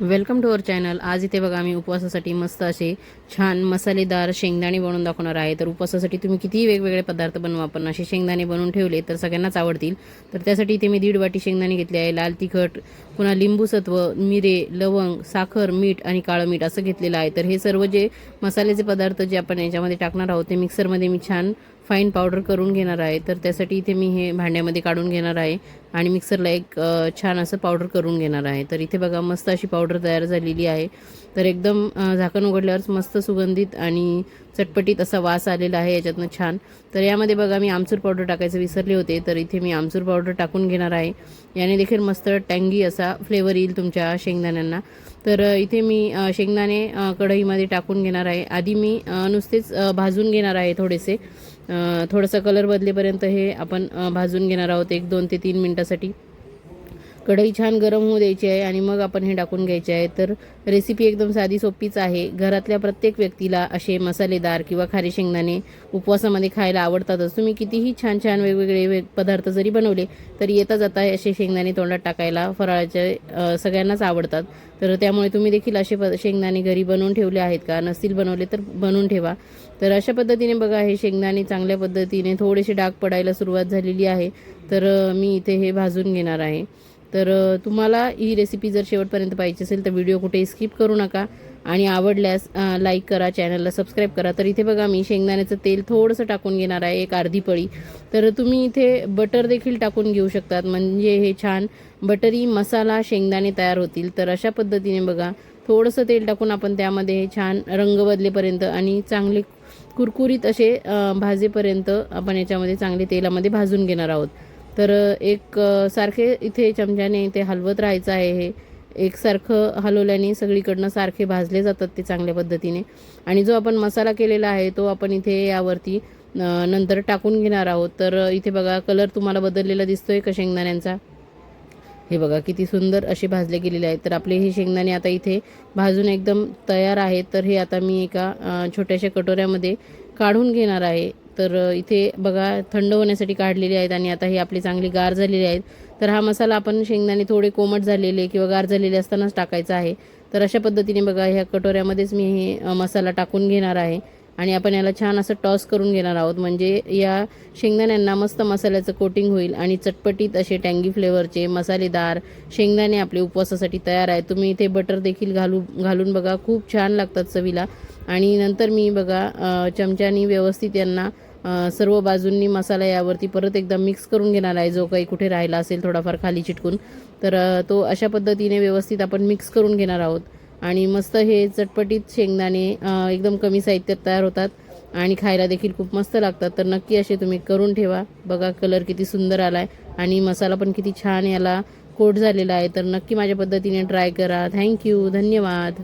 Welcome to our channel. आज इथे बघा आम्ही उपवासासाठी मस्त असे छान मसालेदार शेंगदाणे बनवून दाखवणार आहे. तर उपवासासाठी तुम्ही कितीही वेगवेगळे पदार्थ बनवा पण असे शेंगदाणे बनवून ठेवले तर सगळ्यांनाच आवडतील. तर त्यासाठी इथे मी दीड वाटी शेंगदाणे घेतले आहे. लाल तिखट पुन्हा लिंबूसत्व मिरे लवंग साखर मीठ आणि काळं मीठ असं घेतलेलं आहे. तर हे सर्व जे मसाल्याचे पदार्थ जे आपण याच्यामध्ये टाकणार आहोत ते मिक्सरमध्ये मी छान फाईन पावडर करून घेणार आहे. तर त्यासाठी इथे मी हे भांड्यामध्ये काढून घेणार आहे. आणि मिक्सरला एक छान असं पावडर करून घेणार आहे. तर इथे बघा मस्त अशी पावडर तयार झालेली आहे. तर एकदम झाकण उघडल्यावर मस्त सुगंधित आणि चटपटीत असा वास आलेला आहे याच्यातनं छान. तर यामध्ये बघा मी आमचूर पावडर टाकायचं विसरले होते. तर इथे मी आमचूर पावडर टाकून घेणार आहे. याने देखील मस्त टँगी असा फ्लेवर येईल तुमच्या शेंगदाण्यांना. तर इथे मी शेंगदाणे कढईमध्ये टाकून घेणार आहे. आधी मी नुसतेच भाजून घेणार आहे थोडेसे. थोडंसं कलर बदलेपर्यंत हे आपण भाजून घेणार आहोत एक दोन ते तीन मिनटासाठी. कढई छान गरम होऊ द्यायची आहे आणि मग आपण हे टाकून घ्यायचे आहे. तर रेसिपी एकदम साधी सोपीच आहे. घरातल्या प्रत्येक व्यक्तीला असे मसालेदार किंवा खारे शेंगदाणे उपवासामध्ये खायला आवडतातच तुम्ही कितीही छान छान वेगवेगळे वेग पदार्थ जरी बनवले तरी येता जाता असे शेंगदाणे तोंडात टाकायला फराळाचे सगळ्यांनाच आवडतात. तर त्यामुळे तुम्ही देखील असे प शेंगदाणे घरी बनवून ठेवले आहेत का? नसतील बनवले तर बनवून ठेवा. तर अशा पद्धतीने बघा हे शेंगदाणे चांगल्या पद्धतीने थोडेसे डाग पडायला सुरुवात झालेली आहे. तर मी इथे हे भाजून घेणार आहे. तर तुम्हाला ही रेसिपी जर शेवटपर्यंत पाहिजे असेल तर व्हिडिओ कुठेही स्किप करू नका. आणि आवडल्यास लाईक करा चॅनलला सबस्क्राईब करा. तर इथे बघा मी शेंगदाण्याचं तेल थोडंसं टाकून घेणार आहे एक अर्धी पळी. तर तुम्ही इथे बटर देखील टाकून घेऊ शकतात. म्हणजे हे छान बटरी मसाला शेंगदाणे तयार होतील. तर अशा पद्धतीने बघा थोडंसं तेल टाकून आपण त्यामध्ये हे छान रंग बदलेपर्यंत आणि चांगले कुरकुरीत असे भाजेपर्यंत आपण याच्यामध्ये चांगले तेलामध्ये भाजून घेणार आहोत. तर एक सारखे इथे चमच्याने इथे हलवत राहायचं आहे हे. एकसारखं हलवल्याने सगळीकडनं सारखे भाजले जातात ते चांगल्या पद्धतीने. आणि जो आपण मसाला केलेला आहे तो आपण इथे यावरती नंतर टाकून घेणार आहोत. तर इथे बघा कलर तुम्हाला बदललेला दिसतोय का शेंगदाण्यांचा? हे बघा किती सुंदर असे भाजले गेलेले आहेत. तर आपले हे शेंगदाणे आता इथे भाजून एकदम तयार आहेत. तर हे आता मी एका छोट्याशा कटोऱ्यामध्ये काढून घेणार आहे. तर इथे बघा थंड होण्यासाठी काढलेली आहेत आणि आता हे आपली चांगली गार झालेली आहेत. तर हा मसाला आपण शेंगदाणे थोडे कोमट झालेले किंवा गार झालेले असतानाच टाकायचा आहे. तर अशा पद्धतीने बघा ह्या कटोऱ्यामध्येच मी हे मसाला टाकून घेणार आहे. आणि आपण याला छान असं टॉस करून घेणार आहोत. म्हणजे या शेंगदाण्यांना मस्त मसाल्याचं कोटिंग होईल आणि चटपटीत असे टँगी फ्लेवरचे मसालेदार शेंगदाणे आपले उपवासासाठी तयार आहे तुम्ही इथे बटर देखील घालू घालून बघा खूप छान लागतात चवीला. आणि नंतर मी बघा चमच्यानी व्यवस्थित यांना सर्व बाजूंनी मसाला यावरती परत एकदा मिक्स करून घेणार आहे. जो काही कुठे राहिला असेल थोडाफार खाली चिटकून तर तो अशा पद्धतीने व्यवस्थित आपण मिक्स करून घेणार आहोत. आणि मस्त हे चटपटीत शेंगदाणे एकदम कमी साहित्यात तयार होतात आणि खायला देखील खूप मस्त लागतात. तर नक्की असे तुम्ही करून ठेवा. बघा कलर किती सुंदर आला आहे आणि मसाला पण किती छान याला कोट झालेला आहे. तर नक्की माझ्या पद्धतीने ट्राय करा. थँक्यू धन्यवाद.